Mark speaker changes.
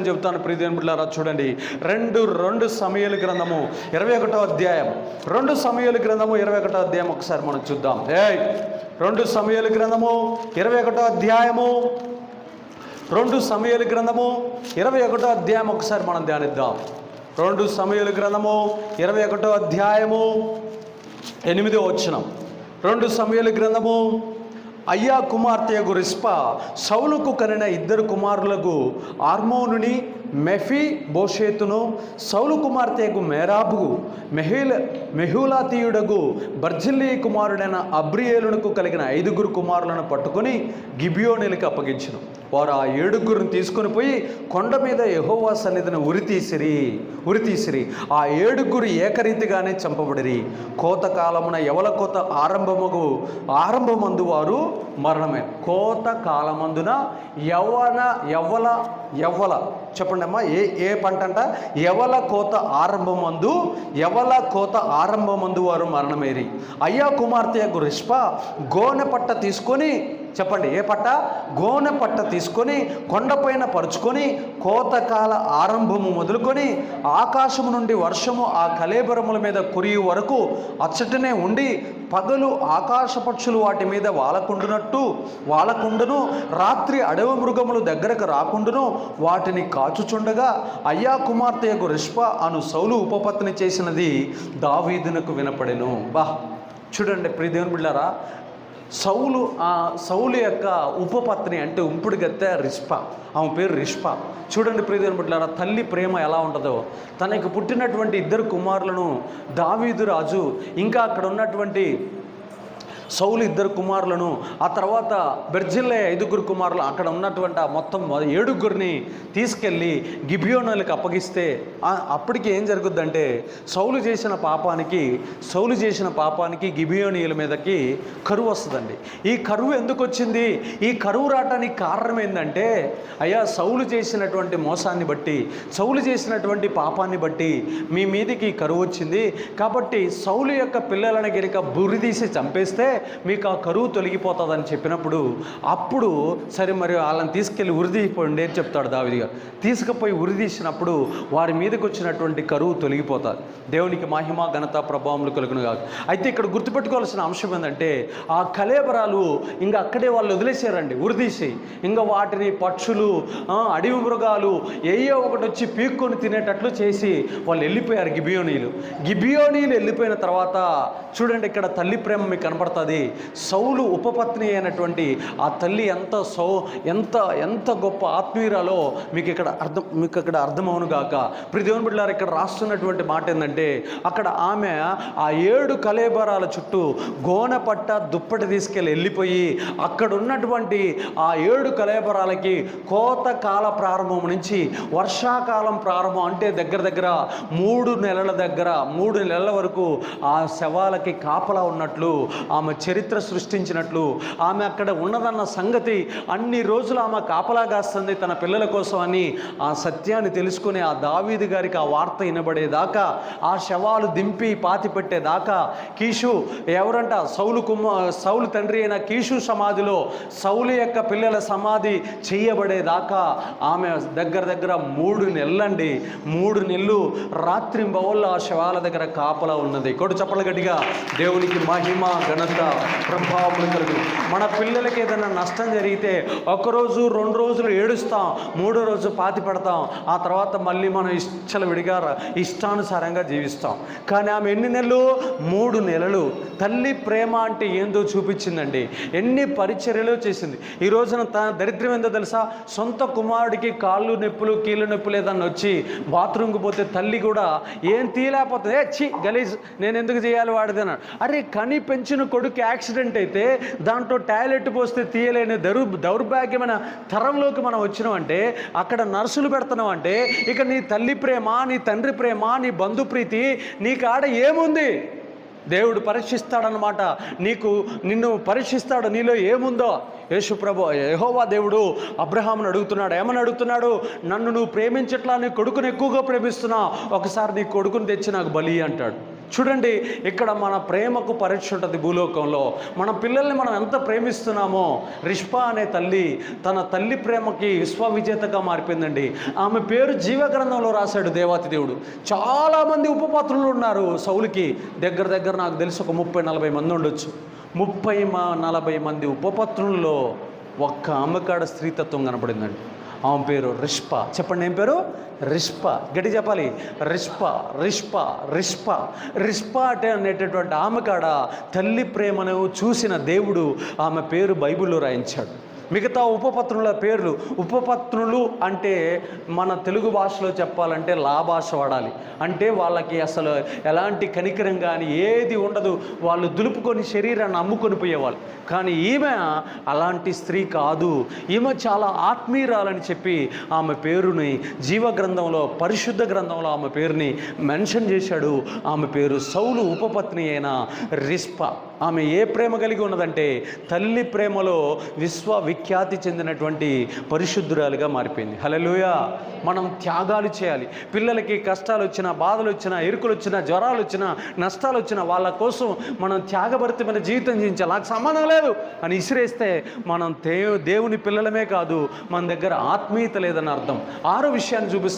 Speaker 1: చెప్తాను ప్రియదేవుని చూడండి. రెండు రెండు సమయాల గ్రంథము ఇరవై ఒకటో అధ్యాయం. రెండు సమయాల గ్రంథము ఇరవై ఒకటో అధ్యాయం ఒకసారి మనం చూద్దాం. ఏయ్! రెండు సమయాల గ్రంథము ఇరవై ఒకటో అధ్యాయము. రెండు సమయాల గ్రంథము ఇరవై ఒకటో అధ్యాయం ఒకసారి మనం ధ్యానిద్దాం. రెండు సమయాల గ్రంథము ఇరవై ఒకటో అధ్యాయము. ఎనిమిదో వచ్చినం రెండు సమయాల గ్రంథము అయ్యా కుమార్తె రిస్ప సౌలుకు కనిన ఇద్దరు కుమారులకు ఆర్మోనుని మెఫీ బోషేతును సౌలు కుమార్తెకు మేరాబుగు మెహిల్ మెహులాతీయుడగు బర్జిల్లీ కుమారుడైన అబ్రియేలునకు కలిగిన ఐదుగురు కుమారులను పట్టుకొని గిబియోనిలకు అప్పగించను. వారు ఆ ఏడుగురిని తీసుకొని పోయి కొండ మీద యహోవా సన్నిధిని ఉరితీసిరి ఉరితీసిరి. ఆ ఏడుగురు ఏకరీతిగానే చంపబడిరి. కోత కాలమున ఎవల కోత ఆరంభముగు ఆరంభమందు వారు మరణమే. కోత కాలమందున యవన యవ్వల యవ్వల. చెప్పండి అమ్మా ఏ ఏ పంట అంట ఎవల కోత ఆరంభమందు ఎవల కోత ఆరంభమందు వారు మరణమేరి. అయ్యా కుమార్తె యొక్క రిష్ప గోనె పట్ట తీసుకొని చెప్పండి ఏ పట్ట? గోనె పట్ట తీసుకొని కొండపైన పరుచుకొని కోతకాల ఆరంభము మొదలుకొని ఆకాశము నుండి వర్షము ఆ కలేబరముల మీద కురియు వరకు అచ్చటనే ఉండి పగలు ఆకాశ పక్షులు వాటి మీద వాలకుండునట్టు వాలకుండును రాత్రి అడవి మృగములు దగ్గరకు రాకుండును వాటిని కాచుచుండగా అయ్యా కుమార్తె యొక్క రిష్ప అను సౌలు ఉపపత్ని చేసినది దావీదునకు వినపడెను. బా చూడండి ప్రియ దేవుని బిళ్ళారా సౌలు ఆ సౌలు యొక్క ఉపపత్ని అంటే ఉంపుడు గత్తె రిష్ప. ఆమె పేరు రిష్ప. చూడండి ప్రియదేవుని బిడ్డలారా తల్లి ప్రేమ ఎలా ఉంటుందో. తనకు పుట్టినటువంటి ఇద్దరు కుమారులను దావీదు రాజు ఇంకా అక్కడ ఉన్నటువంటి సౌలు ఇద్దరు కుమారులను ఆ తర్వాత బెర్జిల్లే ఐదుగురు కుమారులు అక్కడ ఉన్నటువంటి ఆ మొత్తం ఏడుగురిని తీసుకెళ్ళి గిబియోనులకు అప్పగిస్తే అప్పటికి ఏం జరుగుద్దంటే సౌలు చేసిన పాపానికి సౌలు చేసిన పాపానికి గిబియోనియుల మీదకి కరువు వస్తుందండి. ఈ కరువు ఎందుకు వచ్చింది? ఈ కరువు రావటానికి కారణం ఏంటంటే అయ్యా సౌలు చేసినటువంటి మోసాన్ని బట్టి సౌలు చేసినటువంటి పాపాన్ని బట్టి మీ మీదికి కరువు వచ్చింది. కాబట్టి సౌలు యొక్క పిల్లలని గనుక బురి తీసి చంపేస్తే మీకు ఆ కరువు తొలగిపోతుందని చెప్పినప్పుడు అప్పుడు సరే మరి వాళ్ళని తీసుకెళ్ళి ఉరిదీపోండి అని చెప్తాడు దావిది గారు. తీసుకుపోయి ఉరిదీసినప్పుడు వారి మీదకి వచ్చినటువంటి కరువు తొలగిపోతుంది. దేవునికి మహిమ ఘనత ప్రభావములు కలుగును కాదు అయితే ఇక్కడ గుర్తుపెట్టుకోవాల్సిన అంశం ఏంటంటే ఆ కలేబరాలు ఇంకా అక్కడే వాళ్ళు వదిలేసారండి ఉరిదీసి ఇంకా వాటిని పక్షులు అడవి మృగాలు ఏయో ఒకటి వచ్చి పీక్కొని తినేటట్లు చేసి వాళ్ళు వెళ్ళిపోయారు గిబియోనీలు. గిబియోనీలు వెళ్ళిపోయిన తర్వాత చూడండి ఇక్కడ తల్లి ప్రేమ మీకు కనపడుతుంది సౌలు ఉపపత్ని అయినటువంటి ఆ తల్లి ఎంత సౌ ఎంత ఎంత గొప్ప ఆత్మీయురాలో మీకు ఇక్కడ అర్థం మీకు ఇక్కడ అర్థమవును గాక. ప్రతిదేవుని బిడ్డారు ఇక్కడ రాస్తున్నటువంటి మాట ఏంటంటే అక్కడ ఆమె ఆ ఏడు కలేబరాల చుట్టూ గోనె పట్ట దుప్పటి తీసుకెళ్ళి వెళ్ళిపోయి అక్కడ ఉన్నటువంటి ఆ ఏడు కలేబరాలకి కోత కాల ప్రారంభం నుంచి వర్షాకాలం ప్రారంభం అంటే దగ్గర దగ్గర మూడు నెలల దగ్గర మూడు నెలల వరకు ఆ శవాలకి కాపలా ఉన్నట్లు ఆమె చరిత్ర సృష్టించినట్లు ఆమె అక్కడ ఉన్నదన్న సంగతి అన్ని రోజులు ఆమె కాపలాగాస్తుంది తన పిల్లల కోసం అని ఆ సత్యాన్ని తెలుసుకునే ఆ దావీదు గారికి ఆ వార్త వినబడేదాకా ఆ శవాలు దింపి పాతి పెట్టేదాకా కీషు ఎవరంట? సౌలు కుమ సౌలు తండ్రి అయిన కీషు సమాధిలో సౌలు యొక్క పిల్లల సమాధి చేయబడేదాకా ఆమె దగ్గర దగ్గర మూడు నెలలండి. మూడు నెలలు రాత్రింబవల్లో ఆ శవాల దగ్గర కాపలా ఉన్నది. కొడు చప్పల గట్టిగా దేవునికి మహిమ ఘనత ప్రభావం కలుగు. మన పిల్లలకి ఏదైనా నష్టం జరిగితే ఒకరోజు రెండు రోజులు ఏడుస్తాం మూడో రోజు పాతి పెడతాం ఆ తర్వాత మళ్ళీ మనం ఇష్టల విడిగా ఇష్టానుసారంగా జీవిస్తాం. కానీ ఆమె ఎన్ని నెలలు? మూడు నెలలు. తల్లి ప్రేమ అంటే ఏందో చూపించిందండి. ఎన్ని పరిచర్యలు చేసింది. ఈ రోజున తన దరిద్రం ఏందో తెలుసా? సొంత కుమారుడికి కాళ్ళు నొప్పులు కీళ్ళు నొప్పులు ఏదన్నా వచ్చి బాత్రూమ్కి పోతే తల్లి కూడా ఏం తీయలేకపోతుంది. ఏ చి గలీజ్ నేను ఎందుకు చేయాలి వాడిదన్నాడు అరే కని పెంచిన కొడుకు యాక్సిడెంట్ అయితే దాంట్లో టాయిలెట్ పోస్తే తీయలేని దౌర్ దౌర్భాగ్యమైన తరంలోకి మనం వచ్చినామంటే అక్కడ నర్సులు పెడుతున్నాం అంటే ఇక నీ తల్లి ప్రేమ నీ తండ్రి ప్రేమ నీ బంధుప్రీతి నీ కాడ ఏముంది? దేవుడు పరీక్షిస్తాడనమాట నీకు నిన్ను పరీక్షిస్తాడు నీలో ఏముందో? యేసుప్రభు యహోవా దేవుడు అబ్రహాంను అడుగుతున్నాడు. ఏమని అడుగుతున్నాడు? నన్ను నువ్వు ప్రేమించట్లా నీ కొడుకుని ఎక్కువగా ప్రేమిస్తున్నా ఒకసారి నీ కొడుకుని తెచ్చి నాకు బలి అంటాడు. చూడండి ఇక్కడ మన ప్రేమకు పరీక్ష ఉంటుంది భూలోకంలో. మన పిల్లల్ని మనం ఎంత ప్రేమిస్తున్నామో రిష్పా అనే తల్లి తన తల్లి ప్రేమకి విశ్వవిజేతగా మారిపోయిందండి. ఆమె పేరు జీవగ్రంథంలో రాశాడు దేవాతి దేవుడు. చాలామంది ఉపపాత్రులు ఉన్నారు సౌలికి. దగ్గర దగ్గర నాకు తెలిసి ఒక ముప్పై నలభై మంది ఉండొచ్చు. ముప్పై మా నలభై మంది ఉపపత్రుల్లో ఒక్క అమ్మకాడ స్త్రీతత్వం కనపడిందండి. ఆమె పేరు రిష్ప. చెప్పండి ఏం పేరు? రిష్ప. గట్టి చెప్పాలి. రిష్ప రిష్ప రిష్ప. రిష్ప అంటే అనేటటువంటి ఆమె కాడ తల్లి ప్రేమను చూసిన దేవుడు ఆమె పేరు బైబిల్లో రాయించాడు. మిగతా ఉపపత్రుల పేర్లు. ఉపపత్రులు అంటే మన తెలుగు భాషలో చెప్పాలంటే లాభాష వాడాలి. అంటే వాళ్ళకి అసలు ఎలాంటి కనికరం కానీ ఏది ఉండదు. వాళ్ళు దులుపుకొని శరీరాన్ని అమ్ముకొని పోయేవాళ్ళు. కానీ ఈమె అలాంటి స్త్రీ కాదు. ఈమె చాలా ఆత్మీయురాలని చెప్పి ఆమె పేరుని జీవ గ్రంథంలో పరిశుద్ధ గ్రంథంలో ఆమె పేరుని మెన్షన్ చేశాడు. ఆమె పేరు సౌలు ఉపపత్ని అయిన రిస్ప. ఆమె ఏ ప్రేమ కలిగి ఉన్నదంటే తల్లి ప్రేమలో ఖ్యాతి చెందినటువంటి పరిశుద్ధురాలుగా మారిపోయింది. హలలుయ మనం త్యాగాలు చేయాలి. పిల్లలకి కష్టాలు వచ్చినా బాధలు వచ్చినా ఎరుకులు వచ్చినా జ్వరాలు వచ్చినా నష్టాలు వచ్చినా వాళ్ళ కోసం మనం త్యాగభరితమైన జీవితం జీవించాలి. నాకు సంబంధం లేదు. అని ఇసిరేస్తే మనం దే దేవుని పిల్లలమే కాదు మన దగ్గర ఆత్మీయత లేదని అర్థం. ఆరో విషయాన్ని చూపిస్తాను.